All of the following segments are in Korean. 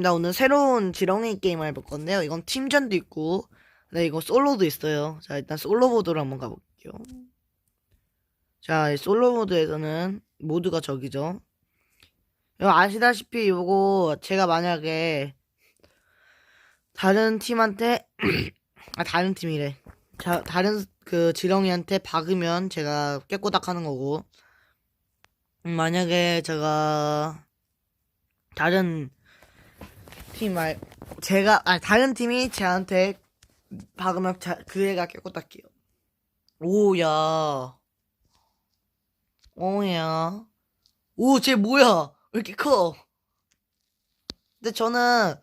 나 오늘 새로운 지렁이 게임을 해볼 건데요. 이건 팀전도 있고, 네, 이거 솔로도 있어요. 자, 일단 솔로 모드로 한번 가볼게요. 자, 이 솔로 모드에서는 모두가 적이죠. 아시다시피 이거 제가 만약에 다른 팀한테, 아, 다른 팀이래. 자, 다른 그 지렁이한테 박으면 제가 깨꼬닥 하는 거고, 음, 만약에 제가 다른 팀 말, 제가, 아, 다른 팀이 저한테 박으면 자, 그 애가 깨꼬닥해요. 오야. 오야. 오, 쟤 뭐야? 왜 이렇게 커? 근데 저는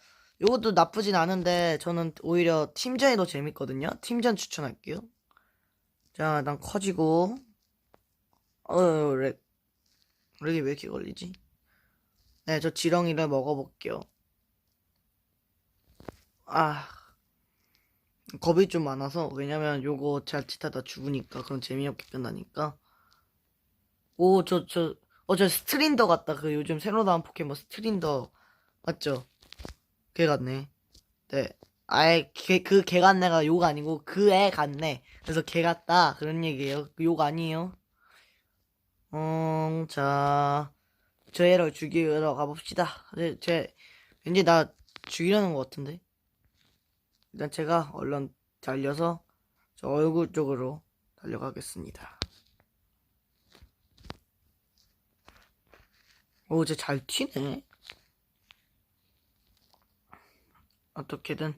이것도 나쁘진 않은데 저는 오히려 팀전이 더 재밌거든요. 팀전 추천할게요. 자, 난 커지고. 어, 렉. 렉이 왜 이렇게 걸리지? 네, 저 지렁이를 먹어볼게요. 아, 겁이 좀 많아서, 왜냐면 요거 자칫하다 죽으니까, 그럼 재미없게 끝나니까. 오, 저, 저, 어, 저 스트린더 같다. 그 요즘 새로 나온 포켓몬 스트린더. 맞죠? 걔 같네. 네. 아예, 걔, 그걔 같네가 욕 아니고, 그 애 같네. 그래서 걔 같다. 그런 얘기예요. 욕 아니에요. 음, 자, 저 애를 죽이러 가봅시다. 제, 제, 왠지 나 죽이려는 것 같은데. 일단 제가 얼른 달려서 저 얼굴 쪽으로 달려가겠습니다. 오, 쟤잘 튀네. 어떻게든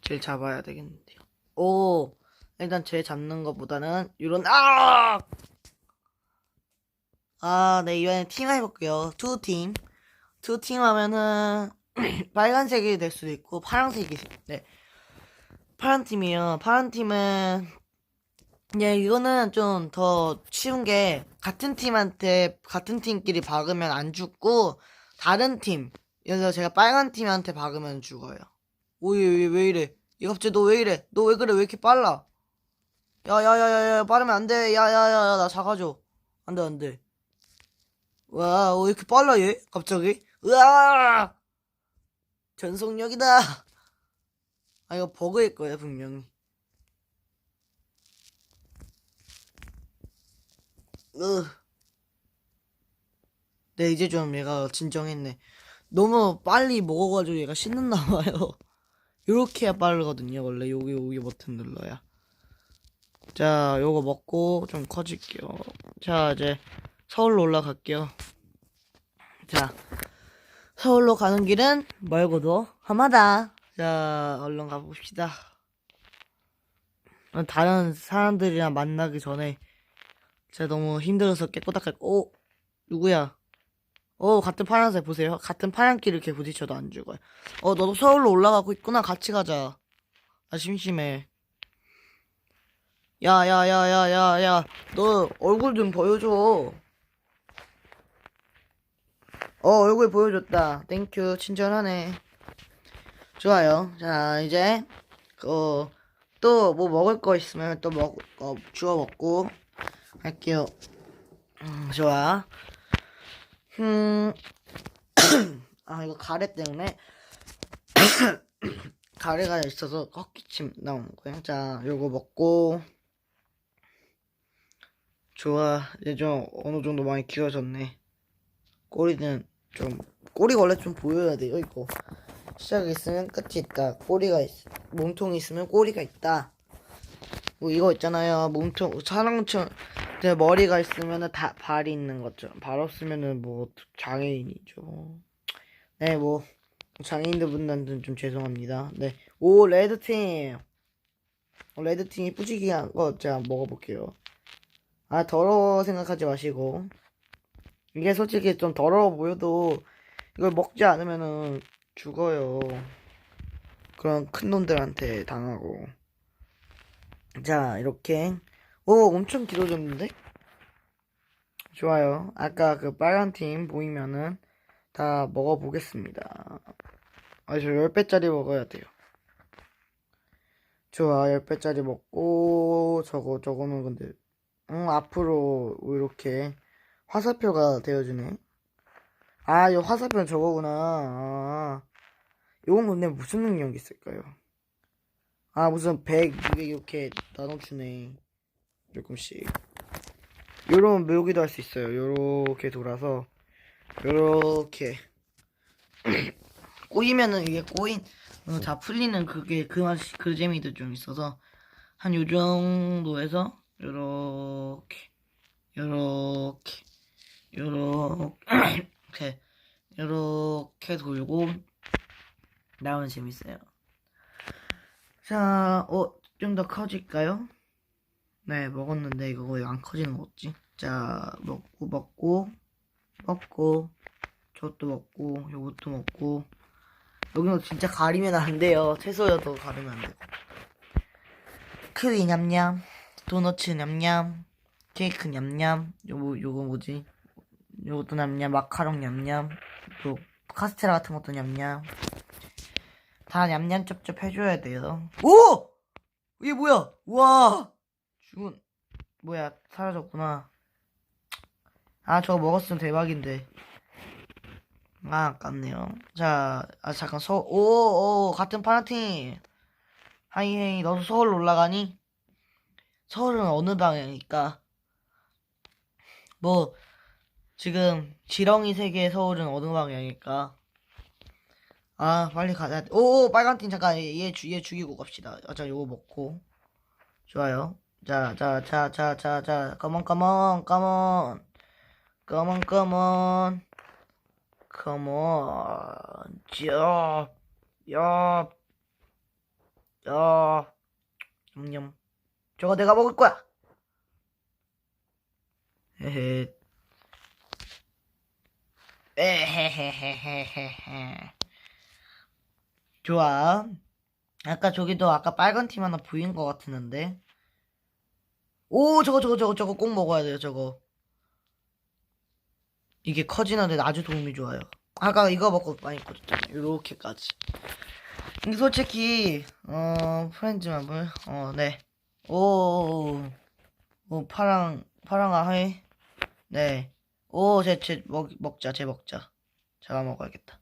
쟤를 잡아야 되겠는데요. 오, 일단 쟤 잡는 것보다는 이런 아! 아, 네, 이번엔 팀 해볼게요. 투 팀. 투 팀 하면은, 빨간색이 될 수도 있고, 파란색이, 네. 파란 팀이요. 파란 팀은, 예, 이거는 좀 더 쉬운 게, 같은 팀한테, 같은 팀끼리 박으면 안 죽고, 다른 팀. 들어 제가 빨간 팀한테 박으면 죽어요. 오이, 왜, 왜 이래? 이 갑자기 너 왜 이래? 너 왜 그래? 왜 이렇게 빨라? 야, 야, 야, 야, 야, 빠르면 안 돼. 야, 야, 야, 야, 나 작아져. 안 돼, 안 돼. 와, 왜 이렇게 빨라, 얘? 갑자기? 으아! 전속력이다! 아, 이거 버그일 거야, 분명히. 으. 네, 이제 좀 얘가 진정했네. 너무 빨리 먹어가지고 얘가 신났나 봐요. 요렇게 해야 빠르거든요, 원래. 여기, 여기 버튼 눌러야. 자, 요거 먹고 좀 커질게요. 자, 이제 서울로 올라갈게요. 자, 서울로 가는 길은 멀고도 험하다. 자, 얼른 가봅시다. 다른 사람들이랑 만나기 전에 제가 너무 힘들어서 깨꼬닥할, 오, 누구야? 어, 같은 파란색 보세요. 같은 파란 길을 이렇게 부딪혀도 안 죽어요. 어, 너도 서울로 올라가고 있구나. 같이 가자. 아, 심심해. 야, 야, 야, 야, 야, 야. 너 얼굴 좀 보여줘. 어, 얼굴 보여줬다. 땡큐. 친절하네. 좋아요. 자, 이제, 그, 또뭐 먹을 거 있으면 또 먹, 어, 주워 먹고 할게요. 음, 좋아. 음, 아, 이거 가래 때문에 가래가 있어서 헛기침 나오는 거야. 자, 요거 먹고. 좋아. 이제 좀 어느 정도 많이 키워졌네. 꼬리는 좀, 꼬리가 원래 좀 보여야 돼요, 이거. 시작이 있으면 끝이 있다. 꼬리가 있, 몸통이 있으면 꼬리가 있다. 뭐 이거 있잖아요. 몸통, 사람처럼, 내 머리가 있으면은 다 발이 있는 거죠. 발 없으면은 뭐 장애인이죠. 네, 뭐 장애인들 분들한테는 좀 죄송합니다. 네, 오 레드 팀, 어, 레드 팀이 뿌지기한 거 제가 먹어볼게요. 아 더러워 생각하지 마시고 이게 솔직히 좀 더러워 보여도 이걸 먹지 않으면은 죽어요. 그런 큰 놈들한테 당하고. 자 이렇게 오 엄청 길어졌는데? 좋아요. 아까 그 빨간 팀 보이면은 다 먹어보겠습니다. 아, 저 10배짜리 먹어야 돼요. 좋아, 10배짜리 먹고, 저거, 저거는 근데, 응, 앞으로 이렇게 화살표가 되어주네. 아, 이 화살표는 저거구나. 아, 요건 근데 무슨 능력이 있을까요? 아 무슨 100, 200 이렇게 나눠주네. 조금씩. 요런 묘기도 할 수 있어요. 요렇게 돌아서 요렇게. 꼬이면은 이게 꼬인 어, 다 풀리는 그게 그 맛이 그 재미도 좀 있어서 한 요 정도에서 요렇게 요렇게 요렇게 요렇게 돌고 나오면 재밌어요. 자, 어, 좀 더 커질까요? 네, 먹었는데 이거 왜 안 커지는 거지? 자, 먹고 먹고 먹고 저것도 먹고 요것도 먹고 여기는 진짜 가리면 안 돼요. 채소여도 가리면 안 돼요. 크리 냠냠, 도너츠 냠냠, 케이크 냠냠, 요거 요거 뭐지? 요것도 냠냠, 마카롱 냠냠, 또 카스테라 같은 것도 냠냠. 다 냠냠 쩝쩝 해줘야 돼요. 오! 이게 뭐야? 와! 죽은 뭐야? 사라졌구나. 아 저거 먹었으면 대박인데. 아 아깝네요. 자, 아 잠깐 서, 오, 오 같은 파란팀. 하이 헤이 너도 서울 올라가니? 서울은 어느 방향일까? 뭐 지금 지렁이 세계 서울은 어느 방향일까? 아 빨리 가자. 오 빨간 팀 잠깐 얘, 주, 얘 죽이고 갑시다. 아, 자 요거 먹고 좋아요. 자 자 자 자 자자 컴온 컴온 컴온 컴온 컴온 컴온 야 야, 냠냠. 저거 내가 먹을 거야. 헤헤. 에헤헤헤헤헤. 좋아. 아까 저기도 아까 빨간 팀 하나 보인 것 같았는데. 오, 저거, 저거, 저거, 저거 꼭 먹어야 돼요, 저거. 이게 커지는데 아주 도움이 좋아요. 아까 이거 먹고 많이 커졌잖아요. 요렇게까지. 근데 솔직히 어 프렌즈 마블 어 네. 오, 오 파랑 파랑아 하이. 네. 오, 제, 제, 먹, 먹자, 제 먹자. 제가 먹어야겠다.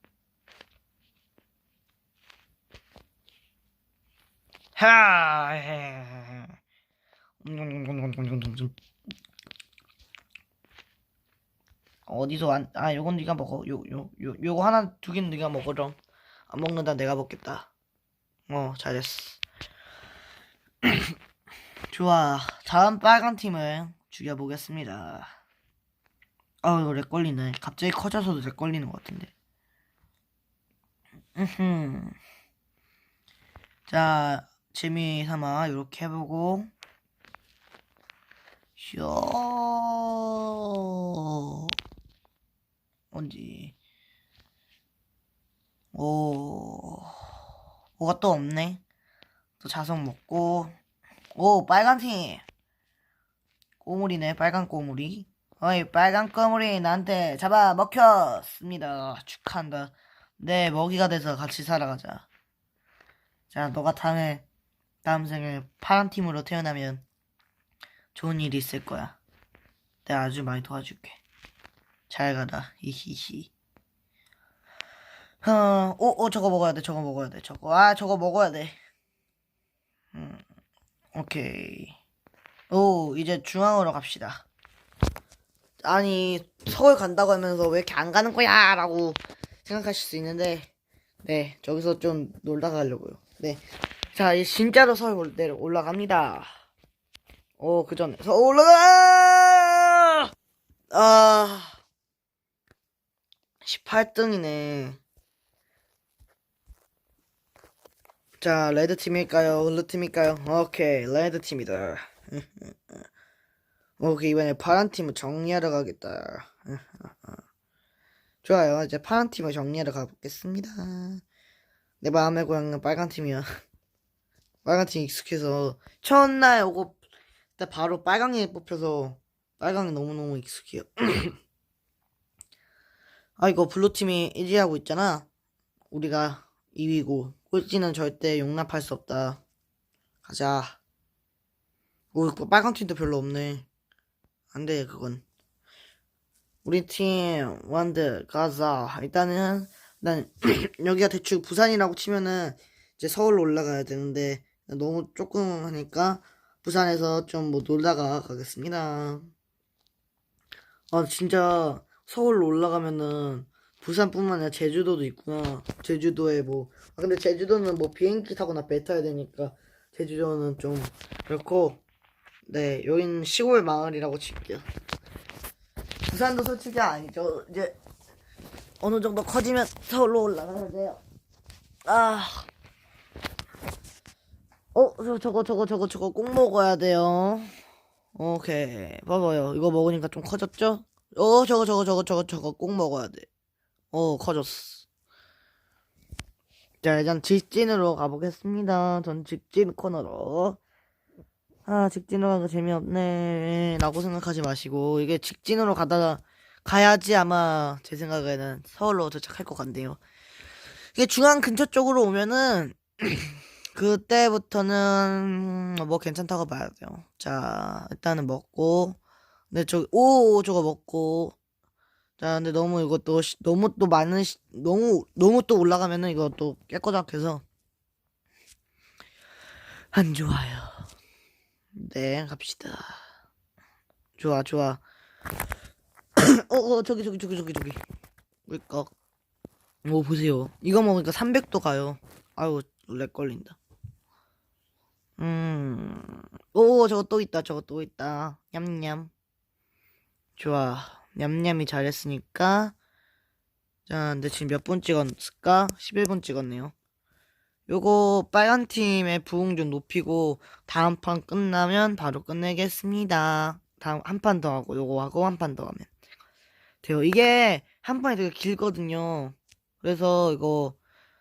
하, 어디서 완, 아, 요건 네가 먹어. 요, 요, 요, 요거 하나, 두 개는 네가 먹어줘. 안 먹는다, 내가 먹겠다. 어, 잘했어. 좋아. 다음 빨간 팀을 죽여보겠습니다. 아, 이거 렉 걸리네. 갑자기 커져서도 렉 걸리는 것 같은데. 자, 재미 삼아 이렇게 해보고. 쇼. 뭔지. 오. 뭐가 또 없네. 또 자석 먹고. 오, 빨간 팀. 꼬물이네, 빨간 꼬물이. 어이, 빨간 꼬물이 나한테 잡아 먹혔습니다. 축하한다. 내 먹이가 돼서 같이 살아가자. 자, 너가 다음에, 다음 생에 파란 팀으로 태어나면 좋은 일이 있을 거야. 내가 아주 많이 도와줄게. 잘 가라. 히히히. 어, 오, 오, 저거 먹어야 돼, 저거 먹어야 돼, 저거. 아, 저거 먹어야 돼. 음, 오케이. 오, 이제 중앙으로 갑시다. 아니, 서울 간다고 하면서 왜 이렇게 안 가는 거야? 라고 생각하실 수 있는데, 네, 저기서 좀 놀다 가려고요. 네. 자, 이제 진짜로 서울 내려 올라갑니다. 오, 그 전에, 서울 올라가! 아, 18등이네. 자, 레드 팀일까요? 블루 팀일까요? 오케이, 레드 팀이다. 오케이, 이번에 파란 팀을 정리하러 가겠다. 좋아요. 이제 파란 팀을 정리하러 가보겠습니다. 내 마음의 고향은 빨간 팀이야. 빨간 팀 익숙해서 첫날 오고 나 바로 빨강이 뽑혀서 빨강이 너무너무 익숙해요. 아 이거 블루 팀이 1위 하고 있잖아. 우리가 2위고 꼴찌는 절대 용납할 수 없다. 가자. 오 빨간 팀도 별로 없네. 안 돼, 그건. 우리 팀, 원드, 가자. 일단은, 난 여기가 대충 부산이라고 치면은 이제 서울로 올라가야 되는데 너무 조금 하니까 부산에서 좀 뭐 놀다가 가겠습니다. 아 진짜 서울로 올라가면은 부산뿐만 아니라 제주도도 있구나. 제주도에 뭐 아, 근데 제주도는 뭐 비행기 타거나 배 타야 되니까 제주도는 좀 그렇고 네 여기는 시골 마을이라고 칠게요. 부산도 솔직히 아니죠. 이제 어느 정도 커지면 서울로 올라가야 돼요. 아. 어, 저, 저거, 저거, 저거, 저거 꼭 먹어야 돼요. 오케이. 봐봐요. 이거 먹으니까 좀 커졌죠? 어, 저거, 저거, 저거, 저거, 저거 꼭 먹어야 돼. 어, 커졌어. 자, 일단 직진으로 가보겠습니다. 전 직진 코너로. 아, 직진으로 가기 재미없네. 라고 생각하지 마시고, 이게 직진으로 가다가, 가야지 아마 제 생각에는 서울로 도착할 것 같네요. 이게 중앙 근처 쪽으로 오면은 그때부터는 뭐 괜찮다고 봐야 돼요. 자 일단은 먹고 근데 저기 오 저거 먹고 자 근데 너무 이것도 시- 너무 또 많은 시- 너무 너무 또 올라가면은 이것도 깨꼬닥해서 안 좋아요. 네 갑시다. 좋아 좋아. 어, 어, 저기, 저기, 저기, 저기, 저기. 물꺽. 오, 보세요. 이거 먹으니까 300도 가요. 아유, 렉 걸린다. 음. 오, 저거 또 있다, 저거 또 있다. 냠냠. 좋아. 냠냠이 잘했으니까. 자, 근데 지금 몇 분 찍었을까? 11분 찍었네요. 요거 빨간 팀의 부응 좀 높이고 다음 판 끝나면 바로 끝내겠습니다. 다음 한 판 더 하고 요거 하고 한 판 더 하면 돼요. 이게 한 판이 되게 길거든요. 그래서 이거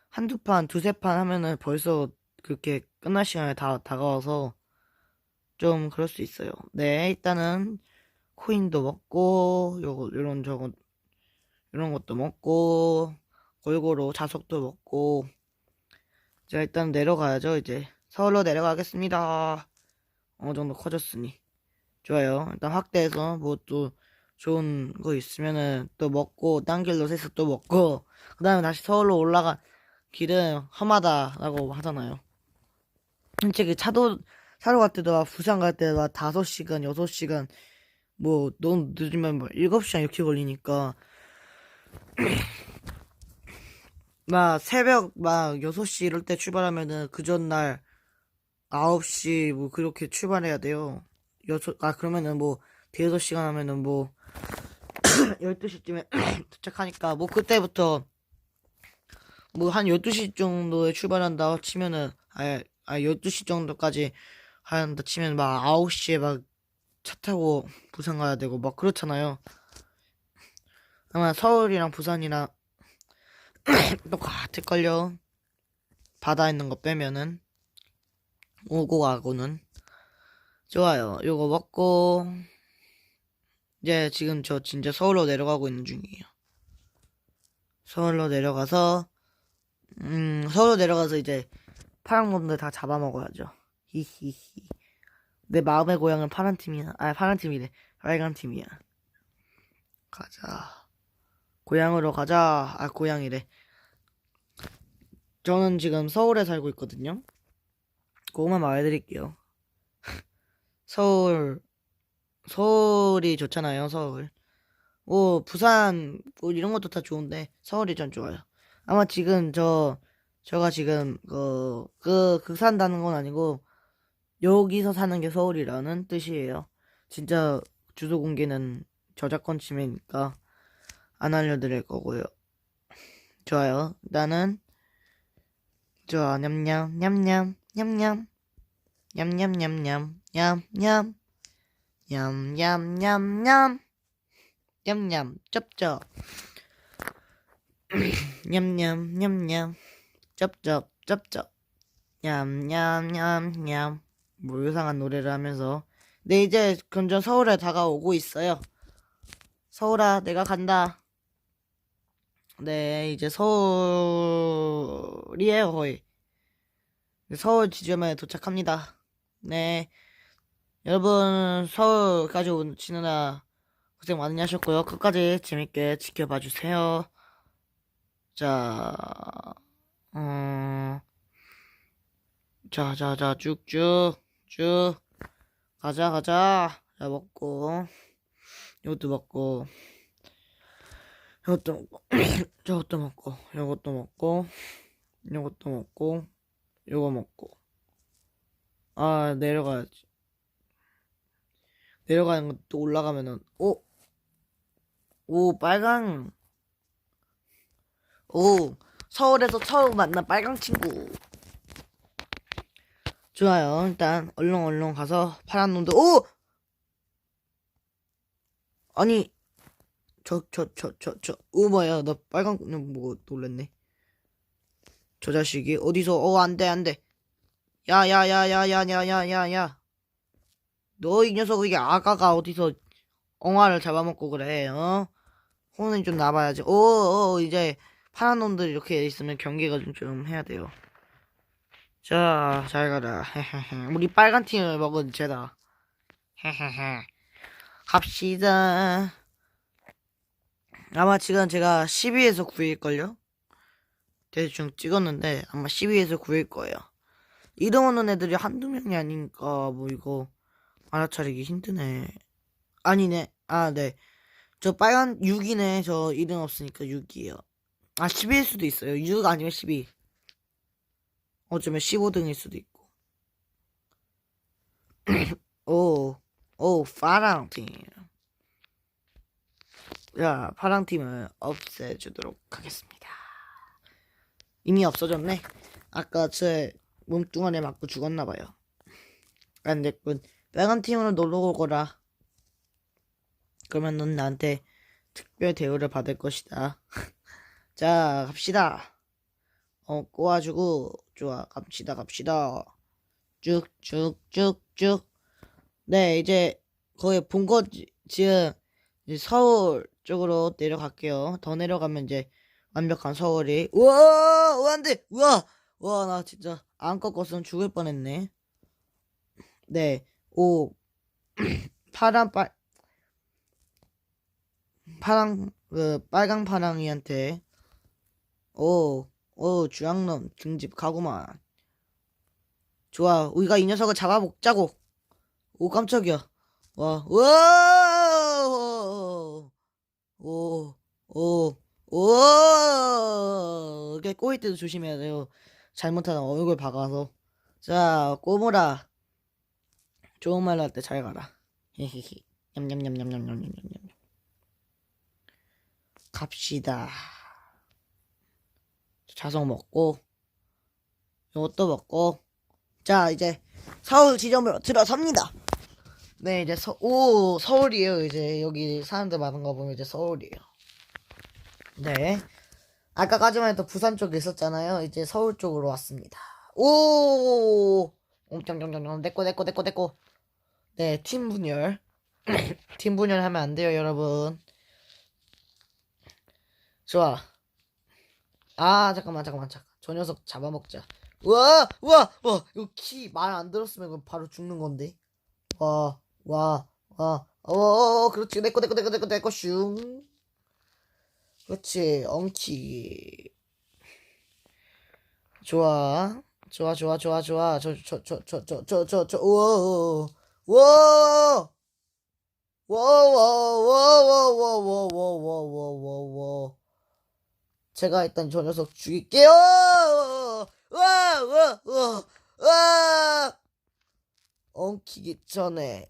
한두 판, 두세 판 하면은 벌써 그렇게 끝날 시간이 다 다가와서 좀 그럴 수 있어요. 네, 일단은 코인도 먹고 요거 요런 저거 이런 것도 먹고 골고루 자석도 먹고 자 일단 내려가야죠 이제 서울로 내려가겠습니다. 어느 정도 커졌으니 좋아요. 일단 확대해서 뭐 또 좋은 거 있으면은 또 먹고 딴 길로 새서 또 먹고 그 다음에 다시 서울로 올라간 길은 험하다라고 하잖아요. 솔직히 차도 차로 갈 때도 막 부산 갈 때도 막 5시간, 6시간 뭐 너무 늦으면 뭐 7시간 이렇게 걸리니까 막 새벽 막 6시 이럴 때 출발하면은 그 전날 9시 뭐 그렇게 출발해야 돼요. 여섯, 아, 그러면은 뭐, 대여섯 시간 하면은 뭐, 12시쯤에 도착하니까, 뭐, 그때부터, 뭐, 한 12시 정도에 출발한다 치면은, 아, 아, 12시 정도까지 한다 치면 막 9시에 막 차 타고 부산 가야 되고, 막 그렇잖아요. 아마 서울이랑 부산이랑 똑같을걸요. 바다 있는 거 빼면은, 오고 가고는. 좋아요. 요거 먹고 이제 지금 저 진짜 서울로 내려가고 있는 중이에요. 서울로 내려가서 음 서울로 내려가서 이제 파란 놈들 다 잡아먹어야죠. 히히히. 내 마음의 고향은 파란 팀이야. 아 파란 팀이래. 빨간 팀이야. 가자. 고향으로 가자. 아 고향이래. 저는 지금 서울에 살고 있거든요. 그거만 말해드릴게요. 서울, 서울이 좋잖아요, 서울. 뭐, 부산, 뭐, 이런 것도 다 좋은데, 서울이 전 좋아요. 아마 지금 저, 저가 지금, 그, 그, 그 산다는 건 아니고, 여기서 사는 게 서울이라는 뜻이에요. 진짜, 주소 공개는 저작권 침해니까, 안 알려드릴 거고요. 좋아요. 나는, 좋아, 냠냠, 냠냠, 냠냠. 냠냠냠냠 냠냠. 냠냠냠냠. 냠냠 쩝쩝. 냠냠 냠냠. 쩝쩝 쩝쩝. 냠냠냠냠. 뭐 이상한 노래를 하면서. 네 이제 점점 서울에 다가오고 있어요. 서울아 내가 간다 네 이제 서울이에요 거의 서울 지점에 도착합니다. 네. 여러분, 서울까지 오시느라 고생 많이 하셨고요. 끝까지 재밌게 지켜봐 주세요. 자, 어, 자, 자, 자, 쭉쭉, 쭉. 가자, 가자. 자, 먹고. 이것도 먹고. 이것도 먹고. 저것도 먹고. 이것도 먹고. 이것도 먹고. 이거 먹고. 아, 내려가야지. 내려가는 것도 올라가면은, 오! 오, 빨강. 오, 서울에서 처음 만난 빨강 친구. 좋아요. 일단 얼른 가서 파란 놈들. 오! 아니 저 저 저 저저오 뭐야 나 빨간 놈 보고 놀랬네. 저 자식이 어디서 어 안돼 안돼. 야야야야야야야야야. 너 이 녀석 이게 아가가 어디서 엉아를 잡아먹고 그래 어? 혼은 좀 나봐야지. 오, 오 이제 파란 놈들 이렇게 있으면 경계가 좀, 좀 해야 돼요. 자, 잘 가라. 우리 빨간 팀을 먹은 죄다. 헤헤헤. 갑시다. 아마 지금 제가 10위에서 9위일걸요? 대충 찍었는데 아마 10위에서 9위일 거예요. 이름 오는 애들이 한두 명이 아니니까 뭐 이거 알아차리기 힘드네. 아니네. 아, 네. 저 빨간 6이네. 저 이름 없으니까 6이에요. 아, 10위일 수도 있어요. 6 아니면 12. 어쩌면 15등일 수도 있고. 오, 오, 파랑 팀. 자, 파랑팀을 없애주도록 하겠습니다. 이미 없어졌네. 아까 제 몸뚱아리에 맞고 죽었나봐요. 안 됐군. 빨간 팀으로 놀러 오거라. 그러면 넌 나한테 특별 대우를 받을 것이다. 자, 갑시다. 어, 꼬아주고, 좋아, 갑시다, 갑시다. 쭉, 쭉, 쭉, 쭉. 네, 이제 거의 본 거 지금 이제 서울 쪽으로 내려갈게요. 더 내려가면 이제 완벽한 서울이. 우와, 우와, 안 돼! 우와! 우와, 나 진짜 안 꺾었으면 죽을 뻔했네. 네, 오, 파란 빨, 파랑, 그, 빨강 파랑이한테, 오, 오, 주황놈 등집 가구만. 좋아, 우리가 이 녀석을 잡아먹자고. 오, 깜짝이야. 와, 우와! 오, 오, 오! 이게 꼬일 때도 조심해야 돼요. 잘못하면 얼굴 박아서. 자, 꼬물아. 좋은 말로 할 때 잘 가라. 히히히. 냠냠냠냠냠냠냠냠. 갑시다. 자석 먹고 이것도 먹고 자 이제 서울 지점으로 들어섭니다. 네 이제 서, 오 서울이에요 이제 여기 사람들 많은 거 보면 이제 서울이에요. 네 아까까지만 해도 부산 쪽에 있었잖아요. 이제 서울 쪽으로 왔습니다. 오 엄청청청청 내꺼 내꺼 내꺼 내꺼 네 팀 분열 팀 분열 하면 안 돼요 여러분. 좋아. 아 잠깐만 잠깐만 잠깐 저 녀석 잡아먹자 우와 우와 와 이거 키 말 안 들었으면 바로 죽는 건데 와 와와어 그렇지 내꺼 내꺼 내꺼 내꺼 내꺼 슝 그렇지 엉키 좋아 좋아 좋아 좋아 좋아 저 저 저 저 저 저 저 저 우와 우와 와와와와와와와와와와와 제가 일단 저 녀석 죽일게요. 와, 와, 와, 와. 엉키기 전에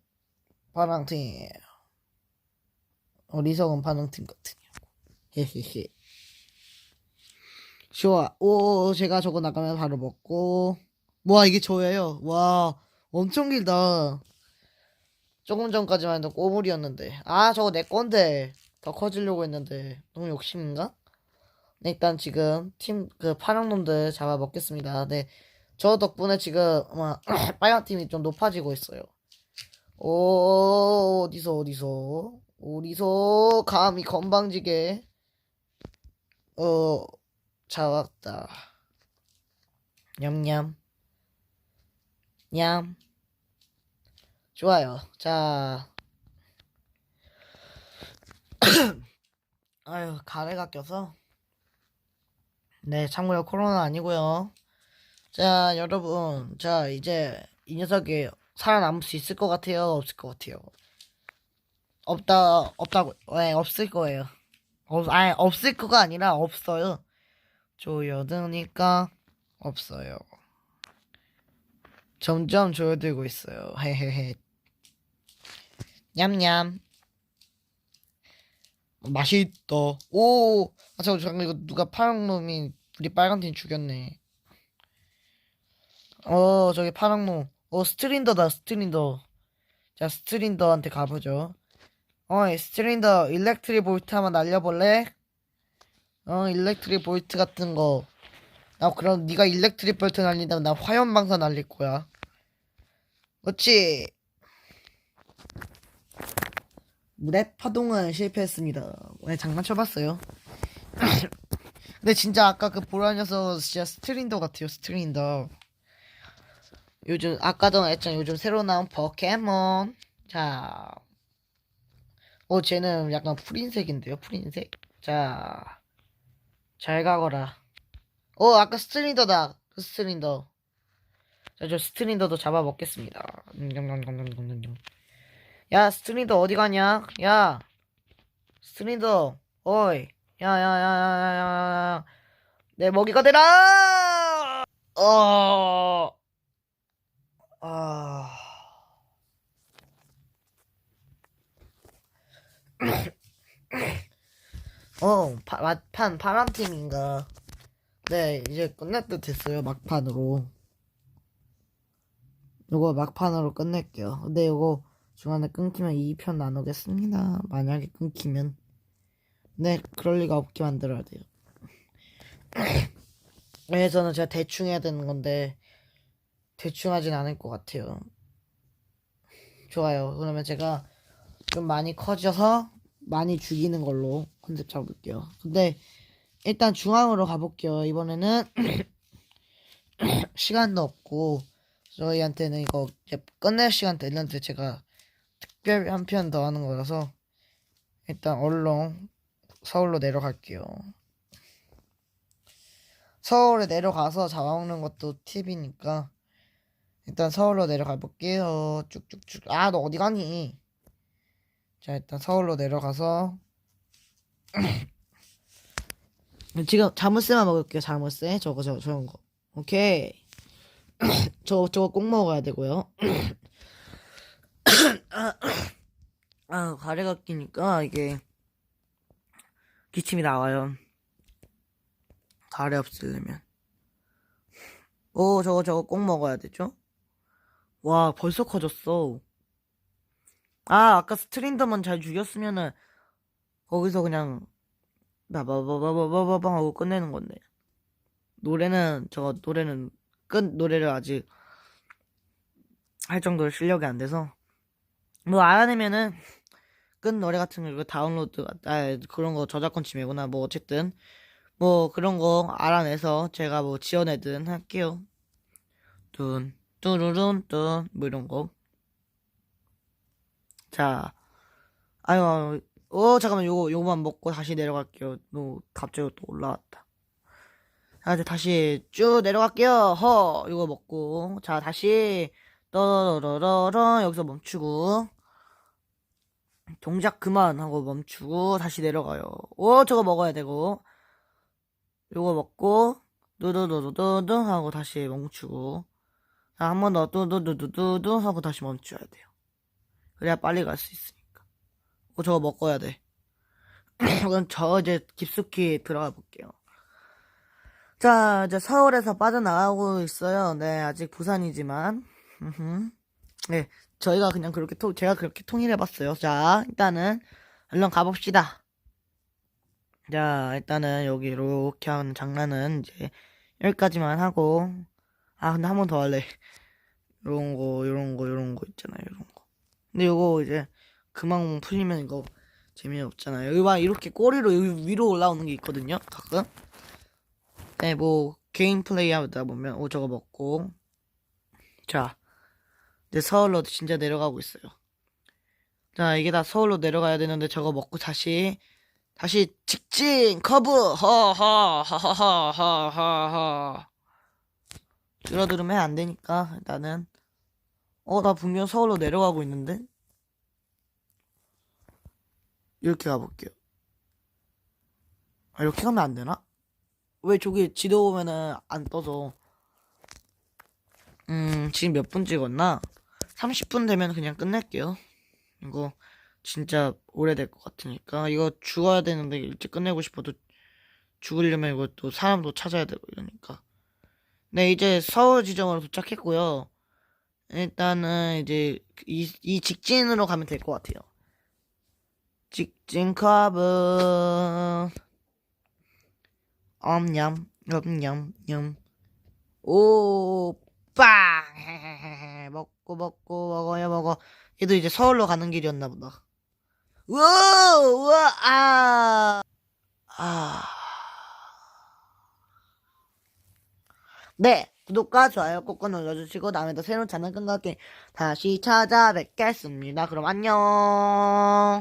파랑 팀. 어, 리석은 파랑 팀 같으냐고. 헤헤헤. 좋아. 오, 제가 저거 나가면 바로 먹고. 와, 이게 저예요. 와, 엄청 길다. 조금 전까지만 해도 꼬물이었는데. 아, 저거 내 건데. 더 커지려고 했는데. 너무 욕심인가? 네, 일단 지금 팀 그 파란 놈들 잡아 먹겠습니다. 네. 저 덕분에 지금 아마 빨간 팀이 좀 높아지고 있어요. 오, 어디서 어디서? 어디서? 감히 건방지게. 어 잡았다. 냠냠. 냠. 좋아요. 자. 아유 가래가 껴서. 네 참고로 코로나 아니고요. 자 여러분. 자 이제 이 녀석이 살아남을 수 있을 것 같아요? 없을 것 같아요? 없다 없다고 네 없을 거예요. 없 아니 없을 거가 아니라 없어요. 조여드니까 없어요. 점점 조여들고 있어요. 헤헤헤. 냠냠. 맛있다 오! 아, 잠깐 잠깐 이거 누가 파란 놈이 우리 빨간 팀 죽였네. 어 저기 파란 놈 어, 스트린더다, 스트린더. 자, 스트린더한테 가보죠. 어이, 스트린더, 일렉트리 볼트 한번 날려볼래? 어, 일렉트리 볼트 같은 거. 나 그럼 네가 일렉트리 볼트 날린다면 나 화염 방사 날릴 거야. 그렇지. 물의 파동은 실패했습니다. 왜 장난쳐봤어요? 근데 진짜 아까 그 보라 녀석 진짜 스트린더 같아요, 스트린더. 요즘 아까도 했잖아. 요즘 새로 나온 포켓몬. 자, 어 쟤는 약간 푸린색인데요 푸린색? 자, 잘 가거라. 어 아까 스트린더다. 그 스트린더. 자저 스트린더도 잡아 먹겠습니다. 냠냠냠냠냠냠. 야 스트린더 어디 가냐? 야. 스트린더. 어이. 야야야야야야야. 내 먹이가 되라! 어 아. 어, 파, 막판 파란 팀인가? 네, 이제 끝낼 듯 됐어요, 막판으로. 요거 막판으로 끝낼게요. 근데 요거 중간에 끊기면 2편 나누겠습니다. 만약에 끊기면. 네, 그럴 리가 없게 만들어야 돼요. 그래서는 제가 대충 해야 되는 건데, 대충 하진 않을 것 같아요. 좋아요. 그러면 제가 좀 많이 커져서 많이 죽이는 걸로 컨셉 잡을게요. 근데 일단 중앙으로 가볼게요. 이번에는 시간도 없고 저희한테는 이거 끝낼 시간 됐는데 제가 특별히 한편 더 하는 거라서 일단 얼른 서울로 내려갈게요. 서울에 내려가서 잡아먹는 것도 팁이니까 일단 서울로 내려가 볼게요. 쭉쭉쭉. 아, 너 어디 가니? 자, 일단 서울로 내려가서 지금 자물쇠만 먹을게요. 자물쇠. 저거 저거 저런 거. 오케이. 저거 저거 꼭 먹어야 되고요. 아, 아, 가래가 끼니까 이게 기침이 나와요. 가래 없으려면. 오, 저거 저거 꼭 먹어야 되죠? 와, 벌써 커졌어. 아, 아까 스트린더만 잘 죽였으면은 거기서 그냥 나바바바바바바방 하고 끝내는 건데. 노래는 저거 노래는 끝 노래를 아직 할 정도로 실력이 안 돼서 뭐 알아내면은 끝 노래 같은 거 다운로드 아 그런 거 저작권 침해구나 뭐 어쨌든 뭐 그런 거 알아내서 제가 뭐 지어내든 할게요. 둔 뚜루룬 뚜 뭐 이런 거. 자, 아유, 어 잠깐만 요거 요거만 먹고 다시 내려갈게요. 너 갑자기 또 올라왔다. 자 이제 다시 쭉 내려갈게요. 허 이거 먹고 자 다시 떠러러러러 여기서 멈추고 동작 그만 하고 멈추고 다시 내려가요. 오 저거 먹어야 되고 요거 먹고 두두두두두두 하고 다시 멈추고 자, 한 번 더 뚜두두두두두 하고 다시 멈춰야 돼요. 그래야 빨리 갈 수 있으니까. 어, 저거 먹어야 돼. 그럼 저 이제 깊숙이 들어가 볼게요. 자, 이제 서울에서 빠져나가고 있어요. 네, 아직 부산이지만. 네, 저희가 그냥 그렇게 통, 제가 그렇게 통일해봤어요. 자, 일단은 얼른 가봅시다. 자, 일단은 여기 이렇게 하는 장난은 이제 여기까지만 하고 아, 근데 한 번 더 할래. 요런 거, 요런 거, 요런 거 있잖아요, 요런 거. 근데 요거 이제 그만 풀리면 이거 재미없잖아요. 여기 막 이렇게 꼬리로 여기 위로 올라오는 게 있거든요, 가끔. 네, 뭐 개인 플레이 하다 보면 오 저거 먹고 자, 이제 서울로 진짜 내려가고 있어요. 자, 이게 다 서울로 내려가야 되는데 저거 먹고 다시 다시 직진 커브 허허허허허허허 줄어들으면 안 되니까 일단은 어나 분명 서울로 내려가고 있는데 이렇게 가볼게요. 아, 이렇게 가면 안 되나? 왜 저기 지도 보면은 안 떠서 음 지금 몇 분 찍었나? 30분 되면 그냥 끝낼게요. 이거 진짜 오래될 것 같으니까 이거 죽어야 되는데 일찍 끝내고 싶어도 죽으려면 이거 또 사람도 찾아야 되고 이러니까 네 이제 서울 지점으로 도착했고요. 일단은 이제 이, 이 직진으로 가면 될 것 같아요. 직진 커브 엄냠 엄냠 냠. 오빵! 먹고 먹고 먹어요 먹어. 얘도 이제 서울로 가는 길이었나 보다. 우와 우와 아. 아. 네, 구독과 좋아요 꼭꼭 눌러주시고 다음에 또 새로운 장난감 같게 다시 찾아뵙겠습니다. 그럼 안녕.